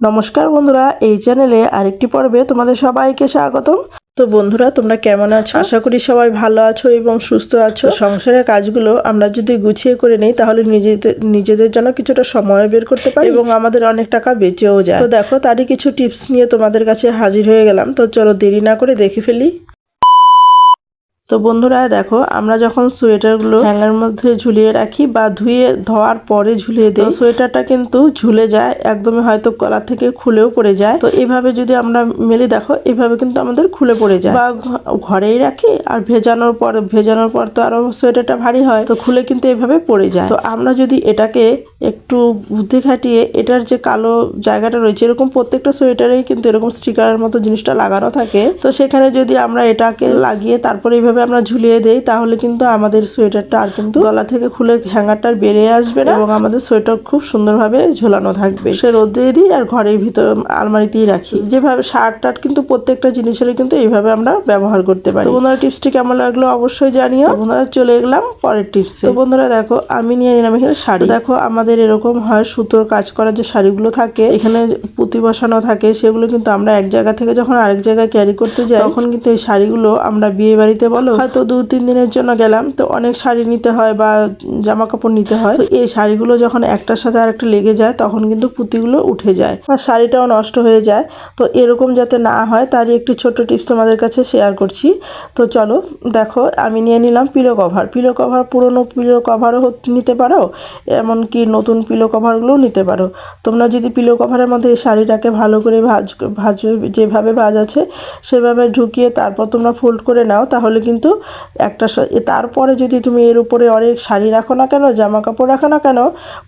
নমস্কার বন্ধুরা, এই চ্যানেলে আরেকটি পর্বে তোমাদের সবাইকে স্বাগতম। তো বন্ধুরা, তোমরা কেমন আছো? আশা করি সবাই ভালো আছো এবং সুস্থ আছো। সংসারের কাজগুলো আমরা যদি গুছিয়ে করে নেই, তাহলে নিজেদের নিজেদের জন্য কিছুটা সময় বের করতে পারি এবং আমাদের অনেক টাকা বেঁচেও যায়। তো দেখো, তারই কিছু টিপস নিয়ে তোমাদের কাছে হাজির হয়ে গেলাম। তো চলো দেরি না করে দেখে ফেলি। তো বন্ধুরা দেখো, আমরা যখন সোয়েটারগুলো হ্যাঙ্গার মধ্যে ঝুলিয়ে রাখি বা ধুয়ে ধোয়ার পরে ঝুলিয়ে দিই সোয়েটারটা কিন্তু ঝুলে যায়, একদমই হয়তো গলা থেকে খুলেও পড়ে যায়। তো এইভাবে যদি আমরা মেলে, দেখো, এভাবে কিন্তু আমাদের খুলে পড়ে যায়। বা ঘরেই রাখি আর ভেজানোর পর ভেজানোর পর তো আরও সোয়েটারটা ভারী হয়, তো খুলে কিন্তু এভাবে পড়ে যায়। তো আমরা যদি এটাকে একটু বুদ্ধি খাটিয়ে, এটার যে কালো জায়গাটা রয়েছে, এরকম প্রত্যেকটা সোয়েটারেই কিন্তু এরকম স্টিকারের মতো জিনিসটা লাগানো থাকে। তো সেখানে যদি আমরা এটাকে লাগিয়ে তারপরে এইভাবে আমরা ঝুলিয়ে দেই, তাহলে কিন্তু আমাদের সোয়েটারটা আর কিন্তু গলা থেকে খুলে হ্যাঙ্গারটা বেরিয়ে আসবে না এবং আমাদের সোয়েটার খুব সুন্দরভাবে ঝোলানো থাকবে। সে রোদে দিই আর ঘরের ভিতর আলমারিতেই রাখি। যেভাবে শার্ট টার্ট কিন্তু প্রত্যেকটা জিনিসেরই কিন্তু এইভাবে আমরা ব্যবহার করতে পারি। বন্ধুরা, টিপসটি কেমন লাগল অবশ্যই জানিও। বন্ধুরা, চলে গেলাম পরের টিপসে। বন্ধুরা, দেখো, আমি নিয়ে নিলাম এখানে শাড়ি। দেখো, আমাদের এরকম হয় সুতোর কাজ করা যে শাড়িগুলো থাকে, এখানে পুঁতি বসানো থাকে, সেগুলো কিন্তু আমরা এক জায়গা থেকে যখন আরেক জায়গায় ক্যারি করতে যাই, তখন কিন্তু এই শাড়িগুলো আমরা বিয়ে বাড়িতে বলো হয়তো দু, তিন দিনের জন্য গেলাম, তো অনেক শাড়ি নিতে হয় বা জামা কাপড় নিতে হয়। তো এই শাড়িগুলো যখন একটার সাথে আরেকটা লেগে যায়, তখন কিন্তু পুঁতিগুলো উঠে যায় আর শাড়িটাও নষ্ট হয়ে যায়। তো এরকম যাতে না হয়, তারই একটি ছোট্ট টিপস তোমাদের কাছে শেয়ার করছি। তো চলো, দেখো, আমি নিয়ে নিলাম পিলো কভার পিলো কভার পুরনো পিলো কভারও নিতে পারো, এমনকি নতুন পিলো কভারগুলোও নিতে পারো। তোমরা যদি পিলো কভারের মধ্যে এই শাড়িটাকে ভালো করে ভাজ ভাজ, যেভাবে ভাজ আছে, সেভাবে ঢুকিয়ে তারপর তোমরা ফোল্ড করে নাও, তাহলে কিন্তু একটা তারপরে যদি তুমি এর উপরে অনেক শাড়ি রাখো না কেন জামা কাপড় রাখো না কেন,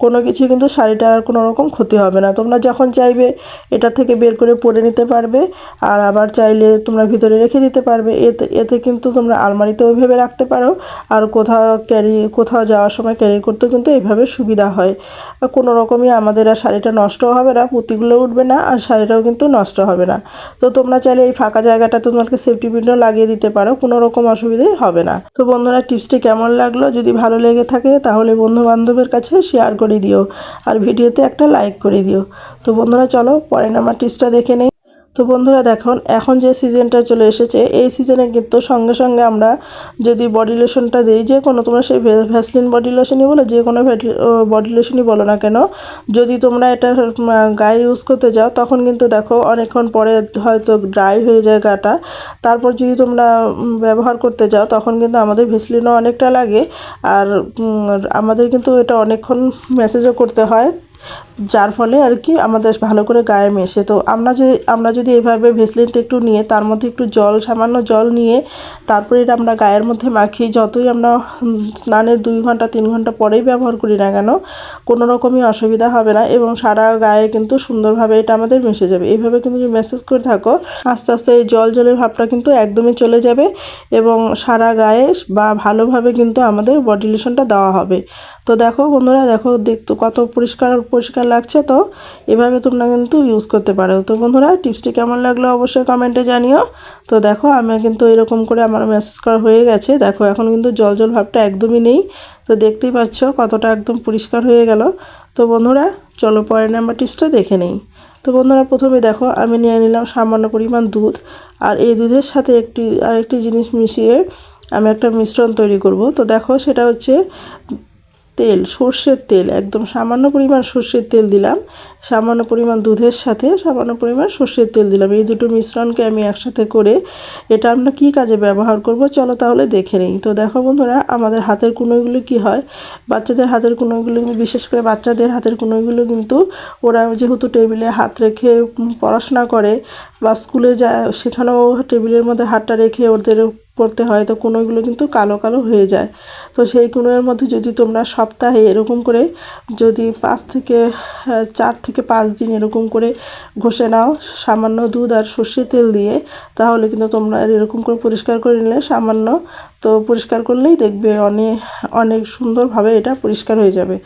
কোনো কিছু কিন্তু শাড়িটার আর কোনো রকম ক্ষতি হবে না। তোমরা যখন চাইবে এটা থেকে বের করে পরে নিতে পারবে আর আবার চাইলে তোমরা ভিতরে রেখে দিতে পারবে। এতে এতে কিন্তু তোমরা আলমারিতেও ভেবে রাখতে পারো আর কোথাও ক্যারি, কোথাও যাওয়ার সময় ক্যারি করতেও কিন্তু এইভাবে সুবিধা হয়। কোনো রকমই আমাদের আর শাড়িটা নষ্ট হবে না, পুঁতিগুলো উঠবে না আর শাড়িটাও কিন্তু নষ্ট হবে না। তো তোমরা চাইলে এই ফাঁকা জায়গাটা তোমাকে সেফটি পিনও লাগিয়ে দিতে পারো। কোনো রকম অসুবিধাই হবে না। তো বন্ধুরা, টিপসটি কেমন লাগল? যদি ভালো লেগে থাকে, তাহলে বন্ধু বান্ধবের কাছে শেয়ার করে দিও। আর ভিডিওতে একটা লাইক করে দিও। তো বন্ধুরা, চলো পরে নাম্বার টিপসটা দেখে নেই। তো বন্ধুরা দেখুন, এখন যে সিজনটা চলে এসেছে, এই সিজনে কিন্তু সঙ্গে সঙ্গে আমরা যদি বডি লোশনটা দিই, যে কোনো তোমরা সেই ভ্যাসলিন বডি লোশনই বলো, যে কোনো বডি লোশনই বলো না কেন, যদি তোমরা এটা গায়ে ইউজ করতে যাও, তখন কিন্তু দেখো অনেকক্ষণ পরে হয়তো ড্রাই হয়ে যায় গাটা। তারপর যদি তোমরা ব্যবহার করতে যাও, তখন কিন্তু আমাদের ভেসলিনও অনেকটা লাগে। আর আমাদের কিন্তু এটা অনেকক্ষণ মেসেজও করতে হয়। যার ফলে আর কি আমাদের ভালো করে গায়ে মেশে। তো আমরা যদি আমরা যদি এভাবে ভেসলিনটা একটু নিয়ে, তার মধ্যে একটু জল, সামান্য জল নিয়ে, তারপরে এটা আমরা গায়ের মধ্যে মাখি যতই আমরা স্নানের দুই ঘণ্টা, তিন ঘণ্টা পরেই ব্যবহার করি না কেন, কোনো রকমই অসুবিধা হবে না এবং সারা গায়ে কিন্তু সুন্দরভাবে এটা আমাদের মিশে যাবে। এইভাবে কিন্তু যদি মেসেজ করে থাকো, আস্তে আস্তে এই জল জলের ভাবটা কিন্তু একদমই চলে যাবে এবং সারা গায়ে বা ভালোভাবে কিন্তু আমাদের বডি লোশনটা দেওয়া হবে। তো দেখো বন্ধুরা, দেখো দেখতো কত পরিষ্কার পরিষ্কার লাগছে তো, এভাবে তোমরা কিন্তু ইউজ করতে পারো। তো বন্ধুরা টিপসটি কেমন লাগল অবশ্যই কমেন্টে জানিও। তো দেখো আমি কিন্তু এরকম করে আমার মেসেজ করা হয়ে গেছে। দেখো, এখন কিন্তু জল জল ভাবটা একদমই নেই। তো দেখতেই পাচ্ছ কতটা একদম পরিষ্কার হয়ে গেল। তো বন্ধুরা, চলো পরের নাম্বার টিপসটা দেখে নেই। তো বন্ধুরা, প্রথমে দেখো, আমি নিয়ে নিলাম সামান্য পরিমাণ দুধ। আর এই দুধের সাথে একটি, আরেকটি জিনিস মিশিয়ে আমি একটা মিশ্রণ তৈরি করব। তো দেখো, সেটা হচ্ছে তেল, সর্ষের তেল, একদম সামান্য পরিমাণ সর্ষের তেল দিলাম। সামান্য পরিমাণ দুধের সাথে সামান্য পরিমাণ সর্ষের তেল দিলাম। এই দুটো মিশ্রণকে আমি একসাথে করে এটা আমরা কি কাজে ব্যবহার করব চলো তাহলে দেখে নিই। তো দেখো বন্ধুরা, আমাদের হাতের কুনোগুলো কি হয়? বাচ্চাদের হাতের কুনোগুলো, বিশেষ করে বাচ্চাদের হাতের কুনোগুলো কিন্তু ওরা যেহেতু টেবিলে হাত রেখে পড়াশোনা করে বা স্কুলে যায়, সেখানেও টেবিলের মধ্যে হাতটা রেখে ওদের করতে হয়, তো কোনোগুলো কিন্তু কালো কালো হয়ে যায়। তো সেই কোনোর মধ্যে যদি তোমরা সপ্তাহে এরকম করে যদি পাঁচ থেকে চার থেকে পাঁচ দিন এরকম করে ঘষে নাও, সামান্য দুধ আর সর্ষের তেল দিয়ে, তাহলে কিন্তু তোমরা এরকম করে পরিষ্কার করে নিলে সামান্য তো পরিষ্কার করলেই দেখবে অনেক অনেক সুন্দরভাবে এটা পরিষ্কার হয়ে যাবে।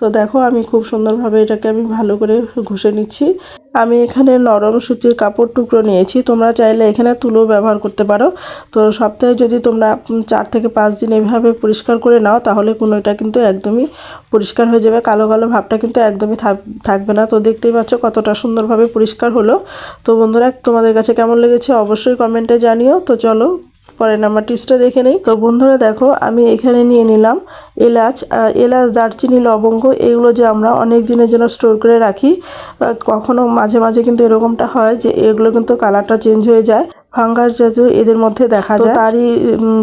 তো দেখো আমি খুব সুন্দরভাবে এটাকে আমি ভালো করে ঘষে নিচ্ছি। আমি এখানে নরম সুতির কাপড় টুকরো নিয়েছি। তোমরা চাইলে এখানে তুলো ব্যবহার করতে পারো। তো সপ্তাহে যদি তোমরা চার থেকে পাঁচ দিন এভাবে পরিষ্কার করে নাও, তাহলে কোনো এটা কিন্তু একদমই পরিষ্কার হয়ে যাবে। কালো কালো ভাবটা কিন্তু একদমই থাক- থাকবে না। তো দেখতেই পাচ্ছ কতটা সুন্দরভাবে পরিষ্কার হলো। তো বন্ধুরা, তোমাদের কাছে কেমন লেগেছে অবশ্যই কমেন্টে জানিও। তো চলো পরের নাম্বার টিপসটা দেখে নেই। তো বন্ধুরা দেখো, আমি এখানে নিয়ে নিলাম এলাচ এলাচ, দারচিনি, লবঙ্গ, এগুলো যে আমরা অনেক দিনের জন্য স্টোর করে রাখি কখনো মাঝে মাঝে কিন্তু এরকমটা হয় যে এগুলো কিন্তু কালারটা চেঞ্জ হয়ে যায়। ফাঙ্গাস জাতীয় এদের মধ্যে দেখা যায়। তারই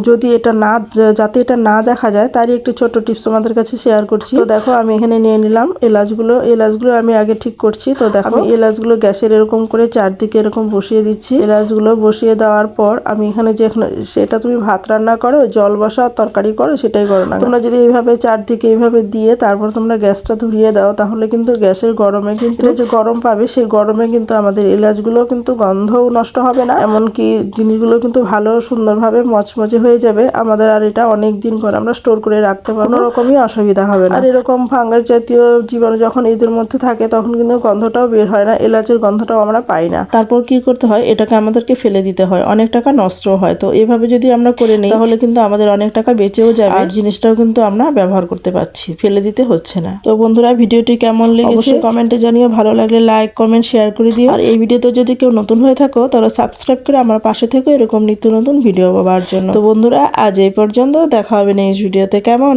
যদি এটা না যাতে এটা না দেখা যায় তারই একটি ছোট টিপস আমাদের কাছে শেয়ার করছি। তো দেখো আমি এখানে নিয়ে নিলাম এলাচগুলো। এলাচগুলো আমি আগে ঠিক করছি। তো দেখো আমি এলাচগুলো গ্যাসের এরকম করে চারদিকে এরকম বসিয়ে দিচ্ছি। এলাচগুলো বসিয়ে দেওয়ার পর আমি এখানে যে সেটা তুমি ভাত রান্না করো জল বসাও তরকারি করো সেটাই করো না তোমরা যদি এইভাবে চারদিকে এইভাবে দিয়ে তারপর তোমরা গ্যাসটা ধরিয়ে দাও তাহলে কিন্তু গ্যাসের গরমে কিন্তু যে গরম পাবে সেই গরমে কিন্তু আমাদের এলাচগুলো কিন্তু গন্ধও নষ্ট হবে না। এমনকি জিনিসগুলো কিন্তু ভালো সুন্দরভাবে মচমচে হয়ে যাবে। আমাদের আর এটা অনেক দিন করে আমরা স্টোর করে রাখতে পারব। কোনো রকমই অসুবিধা হবে না। আর এরকম ফাঙ্গাস জাতীয় জীবাণু যখন এদের মধ্যে থাকে তখন কিন্তু গন্ধটাও বের হয় না এলাচের গন্ধটাও আমরা পাই না। তারপর কি করতে হয়? এটাকে আমাদেরকে ফেলে দিতে হয়। অনেক টাকা নষ্ট হয়। তো এভাবে যদি আমরা করে নিই তাহলে কিন্তু আমাদের অনেক টাকা বেঁচেও যাবে। আর জিনিসটাও কিন্তু আমরা ব্যবহার করতে পারছি। ফেলে দিতে হচ্ছে না। তো বন্ধুরা ভিডিওটি কেমন লেগেছে? কমেন্টে জানিও। ভালো লাগলে লাইক কমেন্ট শেয়ার করে দিও। আর এই ভিডিওতে যদি কেউ নতুন হয়ে থাকো তাহলে সাবস্ক্রাইব করে আমার পাশে থেকে এরকম নিত্য নতুন ভিডিও পাওয়ার জন্য। তো বন্ধুরা, আজ এই পর্যন্ত। দেখা হবে নেক্সট ভিডিওতে কেমন?